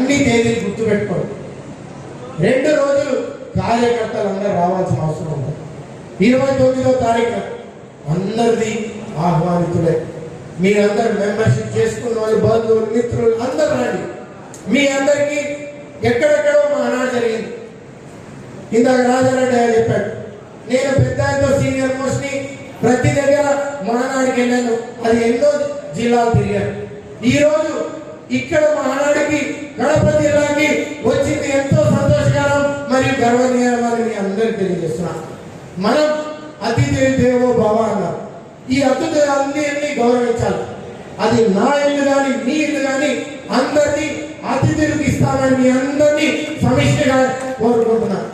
అన్ని తేదీలు గుర్తుపెట్టుకోండి. రెండు రోజులు కార్యకర్తలు అందరూ రావాల్సిన అవసరం ఉంది. ఇరవై తొమ్మిదో తారీఖు అందరిది ఆహ్వానితులే. మీరందరూ మెంబర్షిప్ చేసుకున్న వాళ్ళు బంధువులు మిత్రులు అందరూ రండి. మీ అందరికీ ఎక్కడెక్కడో మహానాడు జరిగింది. ఇందాక రాజారెడ్డి గారు చెప్పాడు నేను పెద్ద సీనియర్ మోస్ట్ని ప్రతి దగ్గర మహానాడికి వెళ్ళాను. అది ఎన్నో జిల్లాలు తిరిగాను ఈరోజు ఇక్కడ మహానాడికి కడప జిల్లాకి వచ్చింది ఎంతో సంతోషకరం మరియు గర్వనీయమని మీ అందరికీ తెలియజేస్తున్నా. మనం అతిథి దేవో భవ అన్నారు ఈ అతిథులన్నీ అన్ని గౌరవించాలి. అది నా ఇల్లు కానీ మీ ఇల్లు కానీ అందరినీ అతిథులకు ఇస్తానని మీ అందరినీ సమిష్టిగా కోరుకుంటున్నాను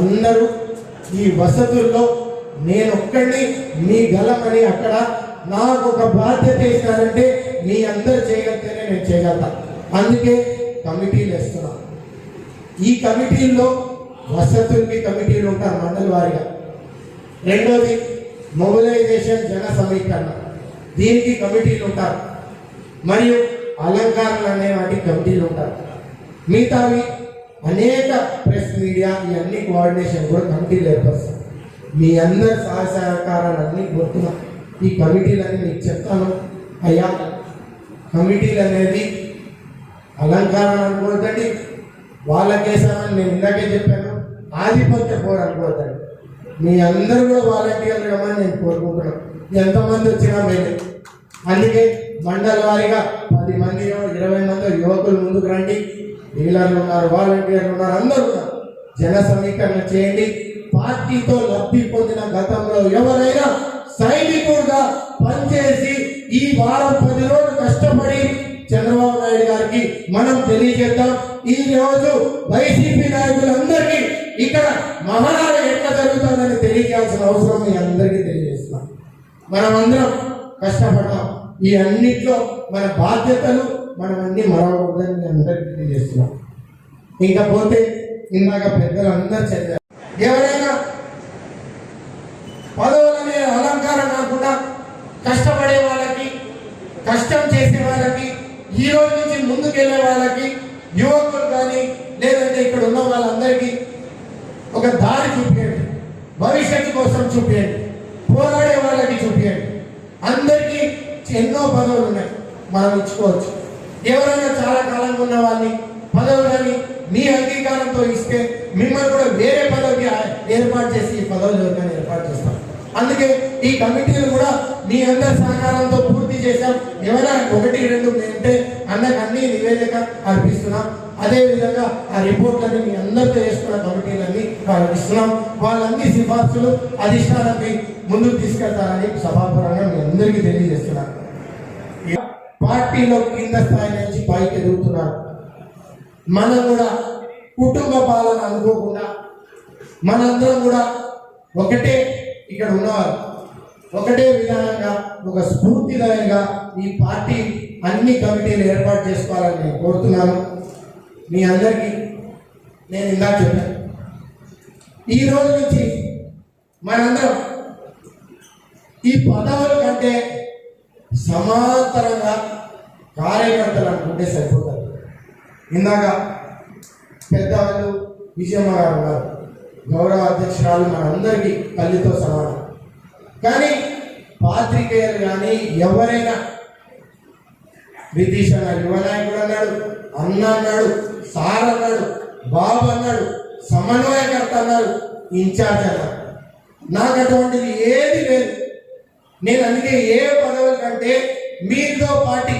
అందరూ ఈ వసతుల్లో నేను ఒక్కడిని మీ గలమని అక్కడ నాకు ఒక బాధ్యత ఇస్తారంటే మీ అందరు చేయగలిగితేనే నేను చేయగలుగుతాను అందుకే కమిటీలు వేస్తున్నాం. ఈ కమిటీల్లో వసతులకి కమిటీలు ఉంటారు మండలి వారిగా. రెండోది మొబిలైజేషన్ జన సమీకరణ. దీనికి కమిటీలు ఉంటారు. మరియు అలంకారాలు అనే వాటి కమిటీలు ఉంటారు. మిగతావి అనేక ప్రెస్ మీడియా ఈ అన్ని కోఆర్డినేషన్ కూడా కమిటీలు ఏర్పరుస్తారు మీ అందరి సహాయ సహకారాలు అన్ని ఈ కమిటీలన్నీ మీకు చెప్తాను. అయ్యా కమిటీలు అనేది అలంకారం అనుకోవద్దండి. వాళ్ళకేసామని నేను ఇందాకే చెప్పాను. ఆధిపత్య పోరు అనుకోవద్దండి. మీ అందరూ కూడా వాలంటీర్లు ఇవ్వమని నేను కోరుకుంటున్నాను. ఎంతమంది వచ్చినా మేలే. అందుకే మండల వారీగా పది మంది ఇరవై మంది యువకులు ముందుకు రండి. డీలర్లు ఉన్నారు వాలంటీర్లు ఉన్నారు అందరూ ఉన్నారు. జన సమీకరణ చేయండి. పార్టీతో లబ్ధి పొందిన గతంలో ఎవరైనా సైనికుడుగా పనిచేసి ఈ వారం పది రోజులు కష్టపడి చంద్రబాబు నాయుడు గారికి మనం తెలియజేద్దాం. ఈ రోజు వైసీపీ నాయకులందరికీ ఇక్కడ మహానాడు ఎట్లా జరుగుతుందని తెలియజేయాల్సిన అవసరం మీ అందరికీ తెలియజేస్తున్నాం. మనం అందరం కష్టపడతాం ఈ అన్నిట్లో మన బాధ్యతలు మనం అన్ని మరవకూడదని మీ అందరికీ తెలియజేస్తున్నాం. ఇంకా పోతే ఇందాక పెద్దలు అందరూ చదివారు ఎవరైనా పదవులనే అలంకారం కాకుండా కష్టపడే వాళ్ళకి కష్టం చేసే వాళ్ళకి ఈ రోజు నుంచి ముందుకెళ్ళే వాళ్ళకి యువకులు కానీ లేదంటే ఇక్కడ ఉన్న వాళ్ళందరికీ ఒక దారి చూపించండి భవిష్యత్తు కోసం చూపించండి పోరాడే వాళ్ళకి చూపించండి అందరికీ ఎన్నో పదవులు ఉన్నాయి. మనం ఇచ్చుకోవచ్చు. ఎవరైనా చాలా కాలంగా ఉన్న వాళ్ళని పదవులని మీ అంగీకారంతో ఇస్తే మిమ్మల్ని కూడా వేరే పదవికి ఏర్పాటు చేసి ఈ పదవులు ఏర్పాటు చేస్తాం. అందుకే ఈ కమిటీలు కూడా మీ అందరి సహకారంతో పూర్తి చేశాం. ఎవరైనా ఒకటి రెండు ఉంటే అన్నకు అన్ని నివేదిక అర్పిస్తున్నాం. అదేవిధంగా ఆ రిపోర్ట్లన్నీ మీ అందరితో చేసుకున్న కమిటీలన్నీ వాళ్ళకి ఇస్తున్నాం వాళ్ళన్ని సిఫార్సులు అధిష్టానాన్ని ముందుకు తీసుకెళ్తారని సభాపరంగా మీ అందరికీ తెలియజేస్తున్నాను. పార్టీలో కింద స్థాయి నుంచి పైకి ఎదుగుతున్నారు. మనం కూడా కుటుంబ పాలన అనుకోకుండా మనందరం కూడా ఒకటే ఇక్కడ ఉన్నవారు ఒకటే విధానంగా ఒక స్ఫూర్తిదాయంగా ఈ పార్టీ అన్ని కమిటీలు ఏర్పాటు చేసుకోవాలని నేను కోరుతున్నాను. మీ అందరికీ నేను ఇలా చెప్పాను. ఈ రోజు నుంచి మనందరం ఈ పదవుల కంటే సమాంతరంగా కార్యకర్తలు అనుకుంటే సరిపోతారు. ఇందాక పెద్దవాళ్ళు విజయమ్మ గారు ఉన్నారు. గౌరవ అధ్యక్షురాలు మనందరికీ తల్లితో సమానం. కానీ పాత్రికేయులు కానీ ఎవరైనా నితీష్ అన్నాడు యువ అన్నాడు అన్న అన్నాడు సార్ అన్నాడు బాబు అన్నాడు సమన్వయకర్త అన్నాడు ఇన్ఛార్జ్ అన్నాడు నాకు అటువంటిది ఏది లేదు. నేను అందుకే ఏ పదవుల కంటే మీతో పాటి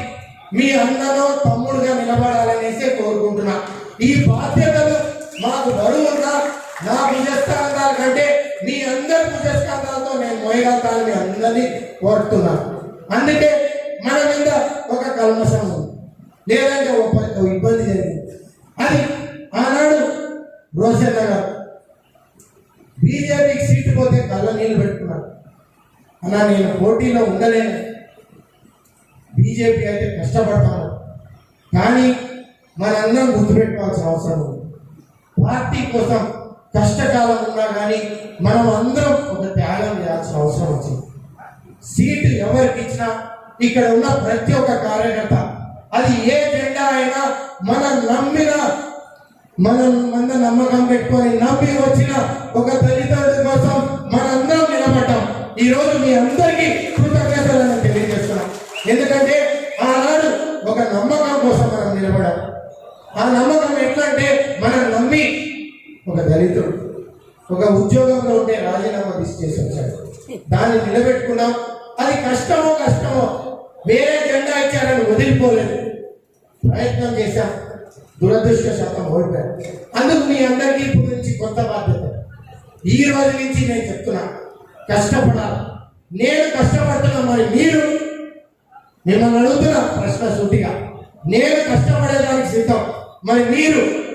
మీ అన్నలో తమ్ముడుగా నిలబడాలనేసే కోరుకుంటున్నా. ఈ బాధ్యతలు మాకు బరువున్నా నా భుజస్కాంతాల కంటే మీ అందరి భుజస్కాంతాలతో నేను మోయగలుగుతానని అందరినీ కోరుతున్నాను. అందుకే మన మీద ఒక కల్మషం ఉంది. లేదంటే ఒక ఇబ్బంది జరిగింది. అది ఆనాడు రోషన్ గారు బీజేపీకి సీటు పోతే కళ్ళ నీళ్ళు పెట్టుకున్నాడు అన్నా నేను పోటీలో ఉండలేను. బీజేపీ అయితే కష్టపడతాను. కానీ మనందరం గుర్తుపెట్టుకోవాల్సిన అవసరం ఉంది. పార్టీ కోసం కష్టకాలం ఉన్నా కానీ మనం అందరం ఒక త్యాగం చేయాల్సిన అవసరం వచ్చింది. సీటు ఎవరికి ఇచ్చినా ఇక్కడ ఉన్న ప్రతి ఒక్క కార్యకర్త అది ఏ జెండా అయినా మనం నమ్మిన మనం మన నమ్మకం పెట్టుకొని నమ్మి వచ్చిన ఒక తల్లిదండ్రుల కోసం మనందరం నిలబడ్డాం. ఈ రోజు మీ అందరికీ కృతజ్ఞతలను తెలియజేస్తున్నాం. ఎందుకంటే ఆనాడు ఒక నమ్మకం కోసం మనం నిలబడాం. ఆ నమ్మకం ఎట్లా అంటే ఒక ఒక ఉద్యోగంలో ఉంటే రాజీనామా తీసి వచ్చాడు దాన్ని నిలబెట్టుకున్నాం. అది కష్టమో కష్టమో వేరే జెండా ఇచ్చారని వదిలిపోలేదు. ప్రయత్నం చేశాం. దురదృష్ట శాతం ఓడిపోయాం. అందుకు మీ అందరికీ ఇప్పుడు నుంచి కొత్త బాధ్యత. ఈ రోజు నుంచి నేను చెప్తున్నా కష్టపడాలి. నేను కష్టపడుతున్నా మరి మీరు? మిమ్మల్ని అడుగుతున్నా ప్రశ్న సూటిగా. నేను కష్టపడేదానికి సిద్ధం. మరి మీరు?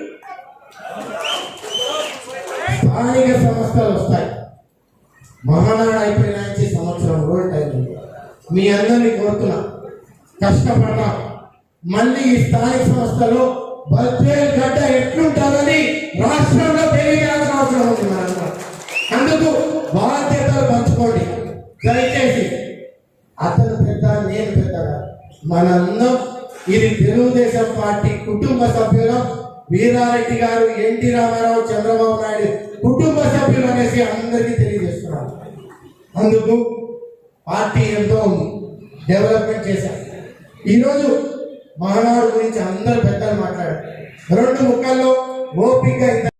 ఆర్థిక సంస్థలు వస్తాయి. మహానాడు అయిపోయిన నుంచి సంవత్సరం రోజులు టైం మీ అందరినీ కోరుతున్నా కష్టపడరా. మళ్ళీ ఈ స్థానిక సంస్థలో బద్వేల్ గడ్డ ఎట్లుంటుందని రాష్ట్రంలో తెలియజేయాల్సిన అవసరం ఉంది మనందరం అందుకు బాధ్యతలు పంచుకోండి. దయచేసి అతను పెద్ద నేను పెద్దగా. మనందరం ఇది తెలుగుదేశం పార్టీ కుటుంబ సభ్యులం వీరారెడ్డి గారు ఎన్టీ రామారావు చంద్రబాబు నాయుడు కుటుంబ సభ్యులు అనేసి అందరికీ తెలియజేస్తున్నారు. అందుకు పార్టీ ఎంతో డెవలప్మెంట్ చేశారు. ఈరోజు మహానాడు గురించి అందరు పెద్దలు మాట్లాడారు. రెండు ముక్కల్లో ఓపిక